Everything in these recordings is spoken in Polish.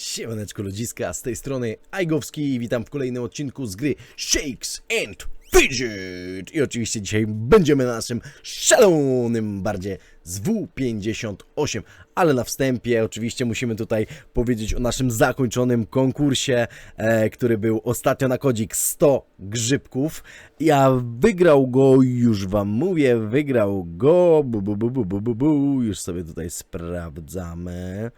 Siemaneczko ludziska, z tej strony Ajgowski witam w kolejnym odcinku z gry Shakes and Fidget. I oczywiście dzisiaj będziemy na naszym szalonym bardzie z W58 Ale na wstępie oczywiście musimy tutaj powiedzieć o naszym zakończonym konkursie e, Który był ostatnio na kodzik 100 grzybków. Ja wygrał go, już wam mówię, wygrał go. Bu, bu, bu, bu, bu, bu, bu. Już sobie tutaj sprawdzamy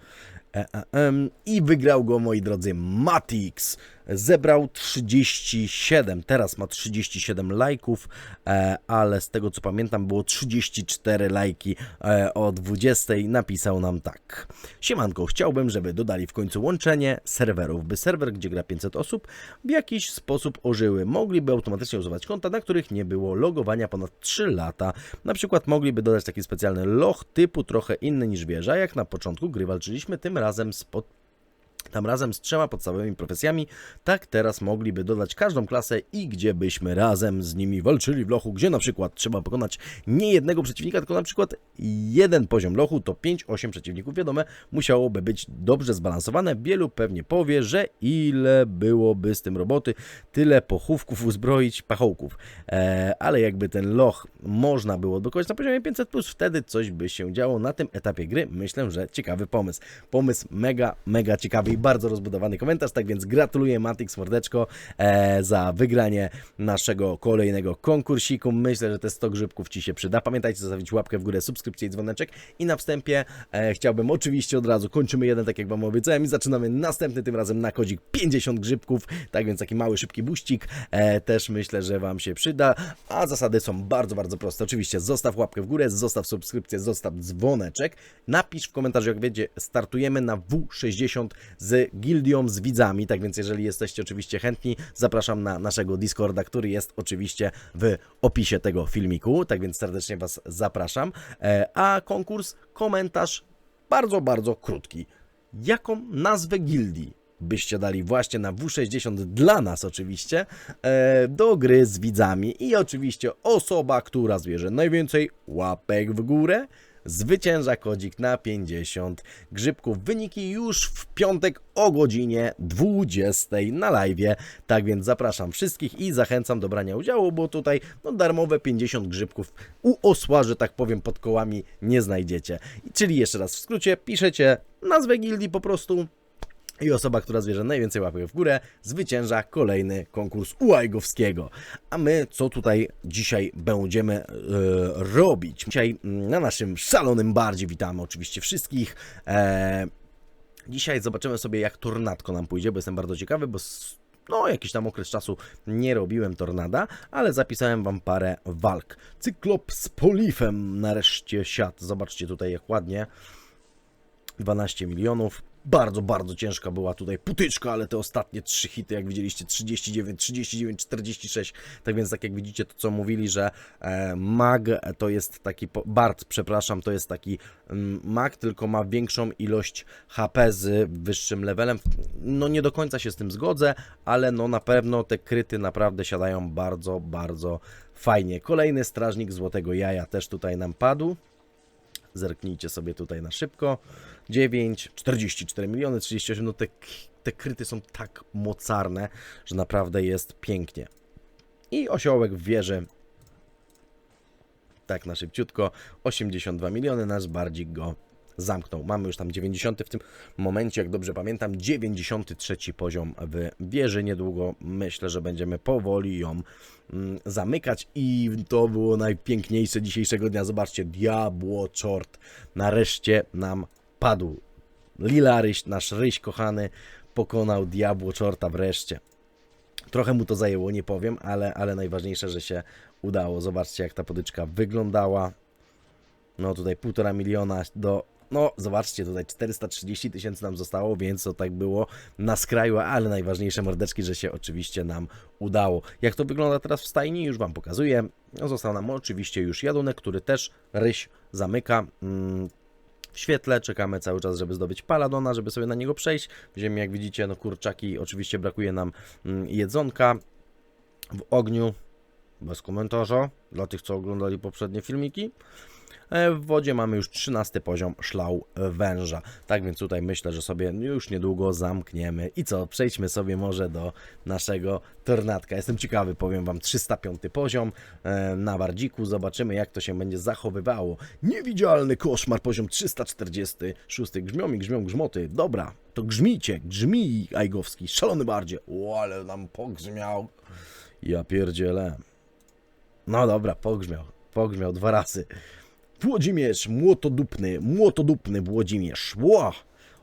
E, e, em, I wygrał go, moi drodzy, Matix. Zebrał 37, teraz ma 37 lajków, e, ale z tego co pamiętam było 34 lajki e, o 20. Napisał nam tak. Siemanko, chciałbym, żeby dodali w końcu łączenie serwerów, by serwer, gdzie gra 500 osób, w jakiś sposób ożyły. Mogliby automatycznie używać konta, na których nie było logowania ponad 3 lata. Na przykład mogliby dodać taki specjalny loch typu trochę inny niż wieża, jak na początku gry walczyliśmy tym razem z pod tam razem z trzema podstawowymi profesjami, tak teraz mogliby dodać każdą klasę i gdzie byśmy razem z nimi walczyli w lochu, gdzie na przykład trzeba pokonać nie jednego przeciwnika, tylko na przykład jeden poziom lochu, to 5-8 przeciwników, wiadome, musiałoby być dobrze zbalansowane. Wielu pewnie powie, że ile byłoby z tym roboty, tyle pochówków uzbroić, pachołków. Eee, ale jakby ten loch można było dokonać na poziomie 500+, wtedy coś by się działo na tym etapie gry. Myślę, że ciekawy pomysł. Pomysł mega, mega ciekawy i bardzo rozbudowany komentarz, tak więc gratuluję Matix Mordeczko e, za wygranie naszego kolejnego konkursiku. Myślę, że te 100 grzybków Ci się przyda. Pamiętajcie zostawić łapkę w górę, subskrypcję i dzwoneczek. I na wstępie e, chciałbym oczywiście od razu, kończymy jeden, tak jak Wam obiecałem i zaczynamy następny, tym razem na kodzik 50 grzybków, tak więc taki mały, szybki buścik e, też myślę, że Wam się przyda. A zasady są bardzo, bardzo proste. Oczywiście zostaw łapkę w górę, zostaw subskrypcję, zostaw dzwoneczek. Napisz w komentarzu, jak wiecie, startujemy na W60 z gildią, z widzami, tak więc jeżeli jesteście oczywiście chętni, zapraszam na naszego Discorda, który jest oczywiście w opisie tego filmiku, tak więc serdecznie Was zapraszam. E, A konkurs, komentarz bardzo, bardzo krótki. Jaką nazwę gildii byście dali właśnie na W60 dla nas oczywiście e, do gry z widzami i oczywiście osoba, która zbierze najwięcej łapek w górę zwycięża kodzik na 50 grzybków. Wyniki już w piątek o godzinie 20 na live. Tak więc zapraszam wszystkich i zachęcam do brania udziału, bo tutaj no, darmowe 50 grzybków u osła, że tak powiem, pod kołami nie znajdziecie. Czyli jeszcze raz w skrócie, piszecie nazwę gildii po prostu i osoba, która zbierze najwięcej łapek w górę, zwycięża kolejny konkurs Ułajgowskiego. A my co tutaj dzisiaj będziemy e, robić? Dzisiaj mm, na naszym szalonym bardzie witamy oczywiście wszystkich. E, dzisiaj zobaczymy sobie jak tornadko nam pójdzie, bo jestem bardzo ciekawy, bo no, jakiś tam okres czasu nie robiłem tornada, ale zapisałem wam parę walk. Cyklop z polifem nareszcie siadł. Zobaczcie tutaj jak ładnie. 12 milionów. Bardzo, bardzo ciężka była tutaj putyczka, ale te ostatnie trzy hity, jak widzieliście, 39, 39, 46. Tak więc, tak jak widzicie, to co mówili, że e, mag to jest taki, Bart, przepraszam, to jest taki mm, mag, tylko ma większą ilość HP z wyższym levelem. No nie do końca się z tym zgodzę, ale no na pewno te kryty naprawdę siadają bardzo, bardzo fajnie. Kolejny strażnik złotego jaja też tutaj nam padł. Zerknijcie sobie tutaj na szybko. 9, 44 miliony, 38. No te, te kryty są tak mocarne, że naprawdę jest pięknie. I osiołek w wieży. Tak na szybciutko. 82 miliony, nasz bardzik go zamknął. Mamy już tam 90 w tym momencie, jak dobrze pamiętam, 93 poziom w wieży. Niedługo myślę, że będziemy powoli ją mm, zamykać i to było najpiękniejsze dzisiejszego dnia. Zobaczcie, diabło czort nareszcie nam padł. Lila Ryś, nasz Ryś kochany, pokonał diabło czorta wreszcie. Trochę mu to zajęło, nie powiem, ale, ale najważniejsze, że się udało. Zobaczcie, jak ta podyczka wyglądała. No tutaj półtora miliona do. No, zobaczcie, tutaj 430 tysięcy nam zostało, więc to tak było na skraju, ale najważniejsze mordeczki, że się oczywiście nam udało. Jak to wygląda teraz w stajni, już Wam pokazuję. No, został nam oczywiście już jadunek, który też ryś zamyka. Mm, w świetle, czekamy cały czas, żeby zdobyć paladona, żeby sobie na niego przejść. W ziemi, jak widzicie, no kurczaki, oczywiście brakuje nam mm, jedzonka. W ogniu, bez komentarza, dla tych, co oglądali poprzednie filmiki. E, W wodzie mamy już 13 poziom szlał węża. Tak więc tutaj myślę, że sobie już niedługo zamkniemy. I co, przejdźmy sobie może do naszego tornadka. Jestem ciekawy, powiem wam, 305 poziom e, na wardziku. Zobaczymy, jak to się będzie zachowywało. Niewidzialny koszmar, poziom 346. Grzmią mi, grzmią grzmoty. Dobra, to grzmijcie, grzmij, Ajgowski, szalony bardziej. O, ale nam pogrzmiał. Ja pierdzielę. No dobra, pogrzmiał. Pogrzmiał dwa razy. Włodzimierz, młotodupny, młotodupny Włodzimierz. Ło!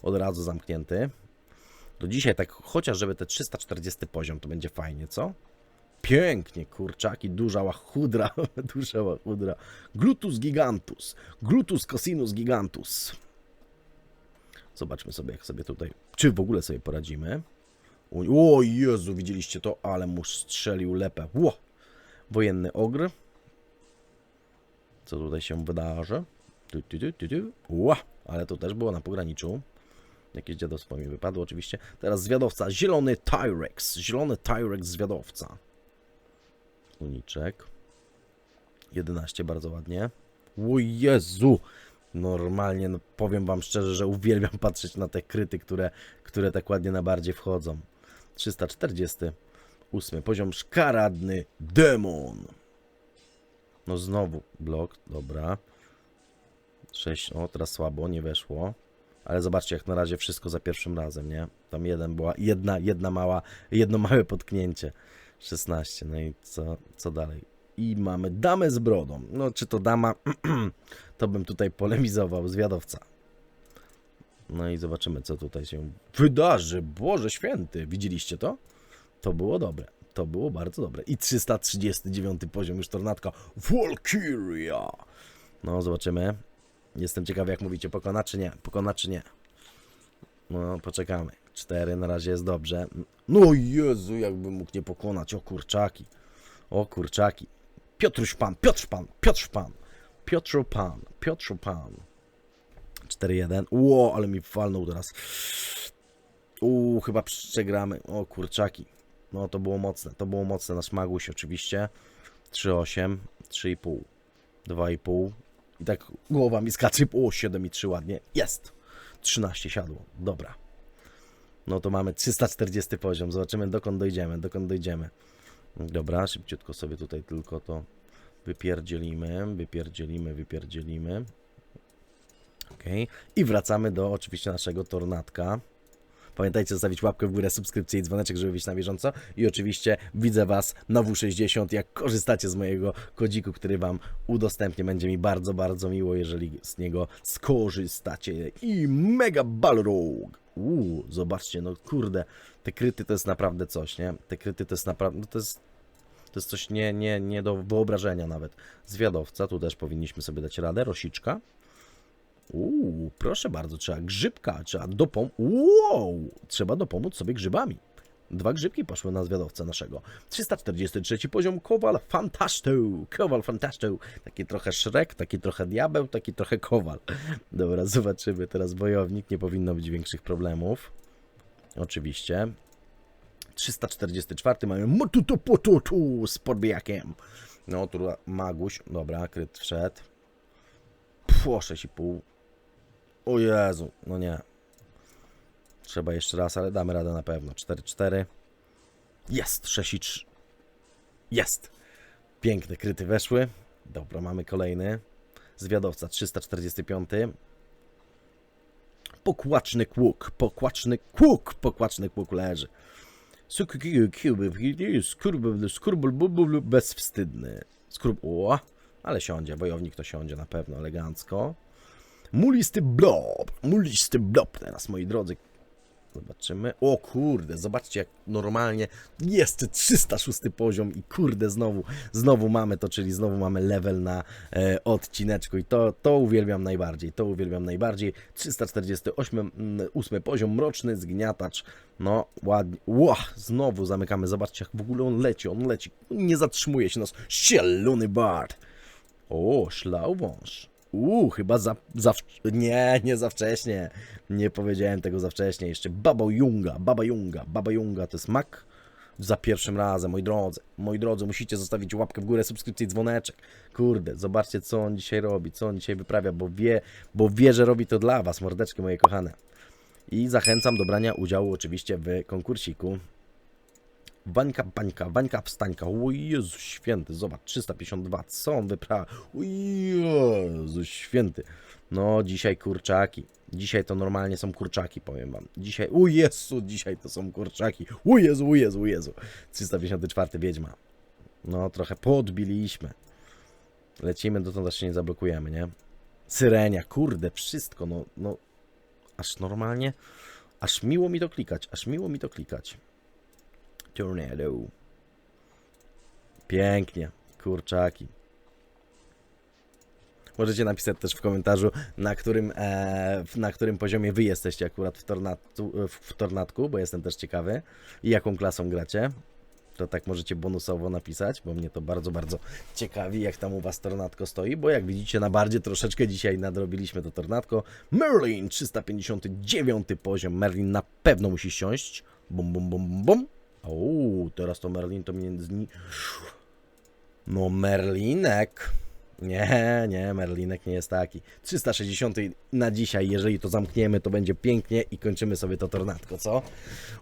Od razu zamknięty. To dzisiaj tak, chociaż żeby te 340 poziom, to będzie fajnie, co? Pięknie, kurczaki, duża łachudra, duża łachudra. Glutus gigantus, glutus cosinus gigantus. Zobaczmy sobie, jak sobie tutaj, czy w ogóle sobie poradzimy. O Jezu, widzieliście to? Ale mu strzelił lepę. Ło! Wojenny ogr. Co tutaj się wydarzy? Tu, tu, tu, tu, tu. Ła! Ale to też było na pograniczu. Jakieś dziadostwo mi wypadło oczywiście. Teraz zwiadowca. Zielony Tyrex. Zielony Tyrex zwiadowca. Uniczek. 11 bardzo ładnie. O Jezu! Normalnie, no powiem wam szczerze, że uwielbiam patrzeć na te kryty, które, które tak ładnie na bardziej wchodzą. 348 poziom szkaradny demon. No znowu blok, dobra. 6, o teraz słabo, nie weszło. Ale zobaczcie, jak na razie wszystko za pierwszym razem, nie? Tam jeden była, jedna, jedna mała, jedno małe potknięcie. 16, no i co, co dalej? I mamy damę z brodą. No, czy to dama, to bym tutaj polemizował, zwiadowca. No i zobaczymy, co tutaj się wydarzy. Boże święty, widzieliście to? To było dobre. To było bardzo dobre. I 339 poziom już tornadka. Valkyria! No, zobaczymy. Jestem ciekawy, jak mówicie, pokona czy nie? Pokona czy nie? No, poczekamy. 4 na razie jest dobrze. No Jezu, jakbym mógł nie pokonać. O kurczaki. O kurczaki. Piotruś Pan, Piotr Pan, Piotr Pan. Piotr Pan, Piotr Pan. 4-1. Ło, ale mi walnął teraz. Uuu, chyba przegramy. O kurczaki. No to było mocne, to było mocne. Nasz Maguś oczywiście. 3-8, 3,5, 2,5. I tak głowa mi skacze. O, 7 i 3 ładnie. Jest. 13 siadło. Dobra. No to mamy 340 poziom. Zobaczymy dokąd dojdziemy, dokąd dojdziemy. Dobra, szybciutko sobie tutaj tylko to wypierdzielimy, wypierdzielimy, wypierdzielimy. Ok. I wracamy do oczywiście naszego tornadka. Pamiętajcie zostawić łapkę w górę, subskrypcję i dzwoneczek, żeby być na bieżąco. I oczywiście widzę Was na W60, jak korzystacie z mojego kodziku, który Wam udostępnię. Będzie mi bardzo, bardzo miło, jeżeli z niego skorzystacie. I mega balrog! Uuu, zobaczcie, no kurde, te kryty to jest naprawdę coś, nie? Te kryty to jest naprawdę, no to jest, to jest coś nie, nie, nie do wyobrażenia nawet. Zwiadowca, tu też powinniśmy sobie dać radę, rosiczka. Uuu, proszę bardzo, trzeba grzybka, trzeba dopom... Wow, trzeba dopomóc sobie grzybami. Dwa grzybki poszły na zwiadowcę naszego. 343 poziom, Kowal Fantastu, Kowal Fantastu. Taki trochę Szrek, taki trochę diabeł, taki trochę Kowal. Dobra, zobaczymy teraz wojownik, nie powinno być większych problemów. Oczywiście. 344 mamy Motutopotutu z podbijakiem. No, tu Maguś, dobra, kryt wszedł. Pło, 6,5. O Jezu, no nie. Trzeba jeszcze raz, ale damy radę na pewno. 4-4. Jest, 6 i 3. Jest. Piękne kryty weszły. Dobra, mamy kolejny. Zwiadowca 345. Pokłaczny kłuk, pokłaczny kłuk, pokłaczny kłuk leży. Skurbel, bezwstydny. Skurb, o, ale siądzie, wojownik to siądzie na pewno elegancko. Mulisty blob, mulisty blob teraz, moi drodzy. Zobaczymy. O kurde, zobaczcie jak normalnie jest 306 poziom i kurde znowu, znowu mamy to, czyli znowu mamy level na e, odcineczku i to, to uwielbiam najbardziej, to uwielbiam najbardziej. 348 mm, ósmy poziom, mroczny zgniatacz, no ładnie, ła, znowu zamykamy, zobaczcie jak w ogóle on leci, on leci, nie zatrzymuje się nas, zielony bard. O, szlauwąż. Uuu, chyba za, za... Nie, nie za wcześnie. Nie powiedziałem tego za wcześnie. Jeszcze Baba Junga, Baba Junga, Baba Junga to jest mak. za pierwszym razem, moi drodzy. Moi drodzy, musicie zostawić łapkę w górę, subskrypcję i dzwoneczek. Kurde, zobaczcie, co on dzisiaj robi, co on dzisiaj wyprawia, bo wie, bo wie, że robi to dla was, mordeczki moje kochane. I zachęcam do brania udziału oczywiście w konkursiku. Wańka, bańka, wańka, wstańka. O Jezu święty, zobacz, 352. Co on wyprawia? O Jezu święty. No, dzisiaj kurczaki. Dzisiaj to normalnie są kurczaki, powiem wam. Dzisiaj, o Jezu, dzisiaj to są kurczaki. O Jezu, o Jezu, o Jezu. 354 Wiedźma. No, trochę podbiliśmy. Lecimy, dotąd aż się nie zablokujemy, nie? Syrenia, kurde, wszystko, no, no. Aż normalnie, aż miło mi to klikać, aż miło mi to klikać. Tornado. Pięknie, kurczaki. Możecie napisać też w komentarzu, na którym, e, na którym poziomie wy jesteście akurat w, tornatu, w, Tornadku, bo jestem też ciekawy. I jaką klasą gracie. To tak możecie bonusowo napisać, bo mnie to bardzo, bardzo ciekawi, jak tam u was Tornadko stoi, bo jak widzicie, na bardzie troszeczkę dzisiaj nadrobiliśmy to Tornadko. Merlin, 359 poziom. Merlin na pewno musi siąść. Bum, bum, bum, bum, O, teraz to Merlin to mnie zni... No Merlinek. Nie, nie, Merlinek nie jest taki. 360 na dzisiaj, jeżeli to zamkniemy, to będzie pięknie i kończymy sobie to tornadko, co?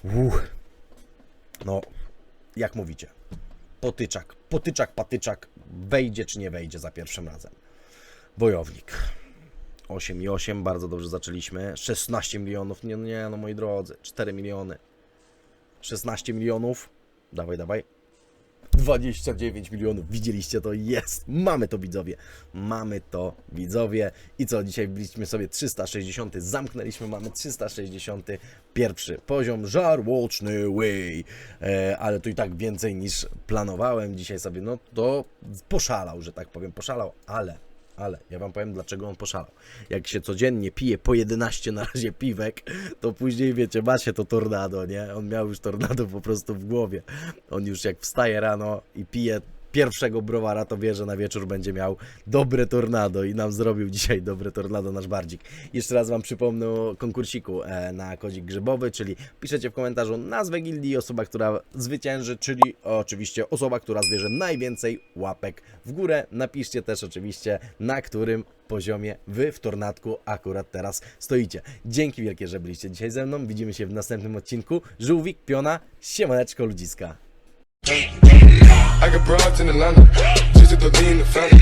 Uff. No, jak mówicie, potyczak, potyczak, patyczak, wejdzie czy nie wejdzie za pierwszym razem. Wojownik. 8 i 8, bardzo dobrze zaczęliśmy. 16 milionów, nie, nie, no moi drodzy, 4 miliony. 16 milionów, dawaj, dawaj. 29 milionów, widzieliście to? Jest! Mamy to widzowie, mamy to widzowie. I co, dzisiaj byliśmy sobie 360, zamknęliśmy, mamy 361 poziom, żarłoczny way. E, ale to i tak więcej niż planowałem dzisiaj sobie, no to poszalał, że tak powiem, poszalał, ale ale ja wam powiem, dlaczego on poszalał. Jak się codziennie pije po 11 na razie piwek, to później, wiecie, ma się to tornado, nie? On miał już tornado po prostu w głowie. On już jak wstaje rano i pije pierwszego browara, to wie, że na wieczór będzie miał dobre tornado i nam zrobił dzisiaj dobre tornado nasz bardzik. Jeszcze raz wam przypomnę o konkursiku e, na kodzik grzybowy, czyli piszecie w komentarzu nazwę gildii, osoba, która zwycięży, czyli oczywiście osoba, która zbierze najwięcej łapek w górę. Napiszcie też oczywiście, na którym poziomie wy w tornadku akurat teraz stoicie. Dzięki wielkie, że byliście dzisiaj ze mną. Widzimy się w następnym odcinku. Żółwik, piona, siemaneczko ludziska. I got broads in Atlanta, just to lean the family.